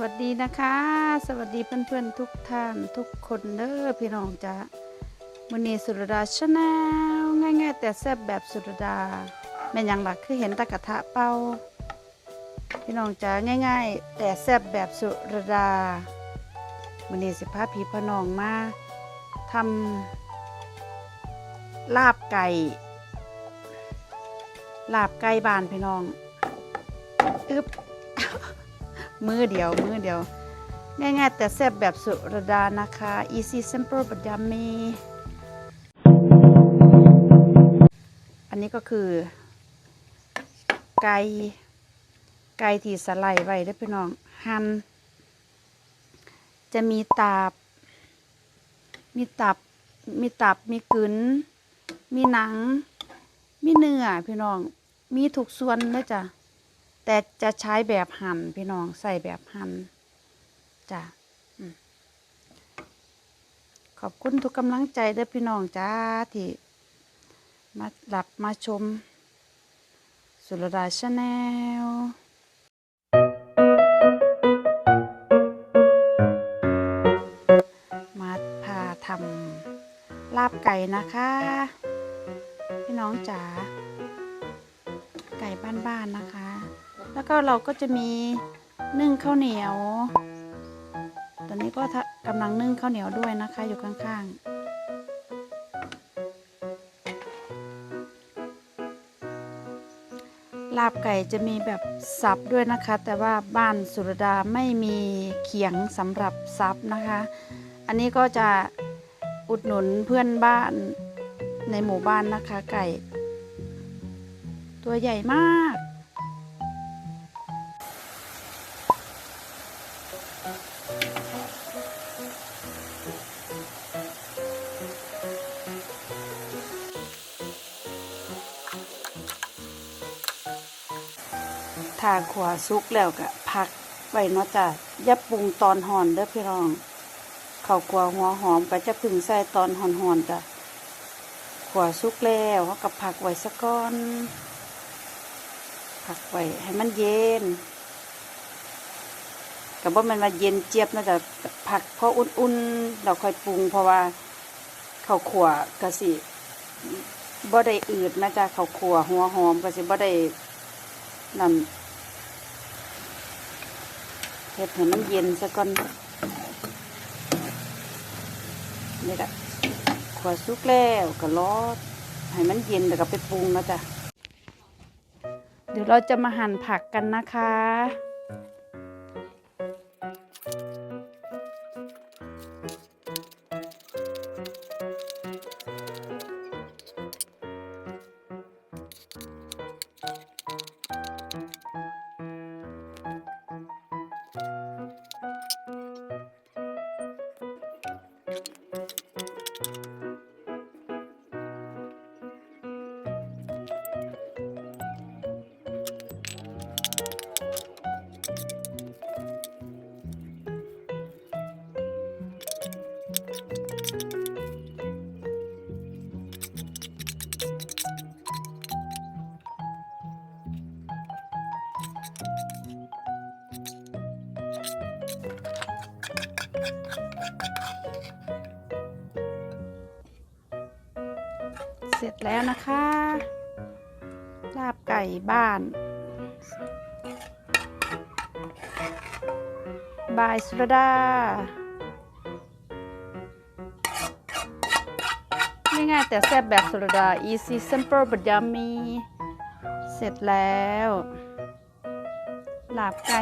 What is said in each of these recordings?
วัสดีนะคะ สวัสดีเพื่อนๆทุกท่านทุกคนเด้อพี่น้องจ้ามือนีสุรดาชาแนลง่ายๆ แต่แซ่บแบบสุรดาแม่นหยังหลักคือเห็นตะกะทะเป้า พี่น้องจ้าง่ายๆ แต่แซ่บแบบสุรดามือนีสิพาพี่พน้องมาทำลาบไก่ ลาบไก่บานพี่น้องอึบ มือเดียว มือเดียว ง่ายๆแต่แซ่บแบบสุรดานะคะ easy simple but yummy อันนี้ก็คือ ไก่ไก่ที่สไลด์ไว้เด้พี่น้อง หั่นจะมีตับ มีตับ มีตับ มีกึนมีหนัง มีเนื้อพี่น้อง มีทุกส่วนเลยจ้ะ แต่จะใช้แบบหั่นพี่น้องใส่แบบหั่นจ้ะขอบคุณทุกกำลังใจเด้อพี่น้องจ้าที่มาหลับมาชม สุรดาชาแนลมาพาทำลาบไก่นะคะ พี่น้องจ๋าไก่บ้านๆนะคะ แล้วก็เราก็จะมีนึ่งข้าวเหนียว ตอนนี้ก็กำลังนึ่งข้าวเหนียวด้วยนะคะ อยู่ข้างๆลาบไก่จะมีแบบสับด้วยนะคะ แต่ว่าบ้านสุรดาไม่มีเขียงสำหรับสับนะคะ อันนี้ก็จะอุดหนุนเพื่อนบ้านในหมู่บ้านนะคะไก่ ตัวใหญ่มาก ถ้าขวาสุกแล้วก็พักไว้เนาะจ้ะอย่าปรุงตอนห่อนเด้อพี่น้องข้าวกลัวหัวหอมก็จะพึ่งใส่ตอนห่อนๆจ้ะขวาสุกแล้วเขาก็พักไว้สักก้อนพักไว้ให้มันเย็นกับว่ามันมาเย็นเจี๊ยบนะจ๊ะผักพออุ่นๆเราค่อยปรุง เพราะว่าข้าวขัวกะสิบ่ได้อืดนะจ๊ะข้าวขัวหัวหอมกะสิบ่ได้นั่น เห็ดให้มันเย็นซะก่อนนี่ละขวดซุกแล้วก็รอให้มันเย็นแล้วก็ไปปรุงนะจ๊ะเดี๋ยวเราจะมาหั่นผักกันนะคะ เสร็จแล้วนะคะ ลาบไก่บ้าน บายสุรดาง่ายๆแต่แซ่บแบบสุรดา easy simple but yummy เสร็จแล้วลาบไก่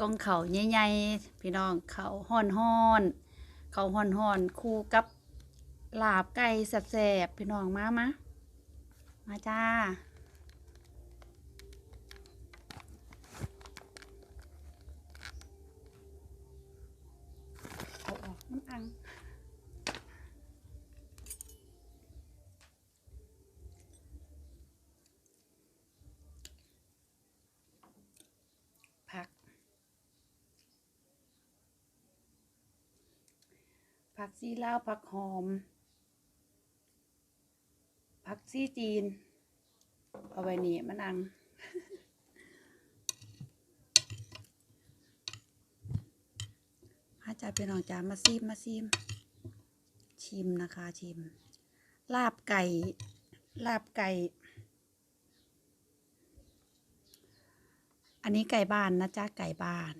กองเขาใหญ่ๆพี่น้องเขาห่อนห่อนเขาห่อนห่อนคู่กับลาบไก่แสบๆพี่น้องมามามาจ้าออกน้ำอัง ผัก ผักซีลาวผักหอม ผักซีจีน เอาไว้นี่มันอังมาจ้าพี่น้องจ้ามาซีมมาซีม ชิมนะคะชิม ลาบไก่ ลาบไก่ อันนี้ไก่บ้านนะจ๊ะไก่บ้าน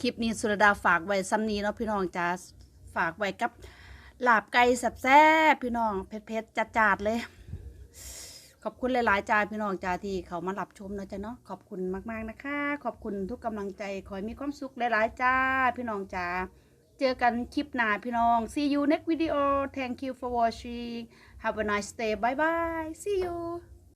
คลิปนี้สุรดาฝากไว้ซ้ำนี้เนาะพี่น้องจ้าฝากไว้กับลาบไก่แซ่บพี่น้องเผ็ดๆจัดๆเลย ขอบคุณหลายๆจ้าพี่น้องจ้าที่เขามารับชมเนาะจ้าเนาะขอบคุณมากๆนะคะ ขอบคุณทุกกำลังใจขอให้มีความสุขหลายๆจ้าพี่น้องจ้าเจอกันคลิปหน้าพี่น้อง see you next video thank you for watching have a nice day bye bye see you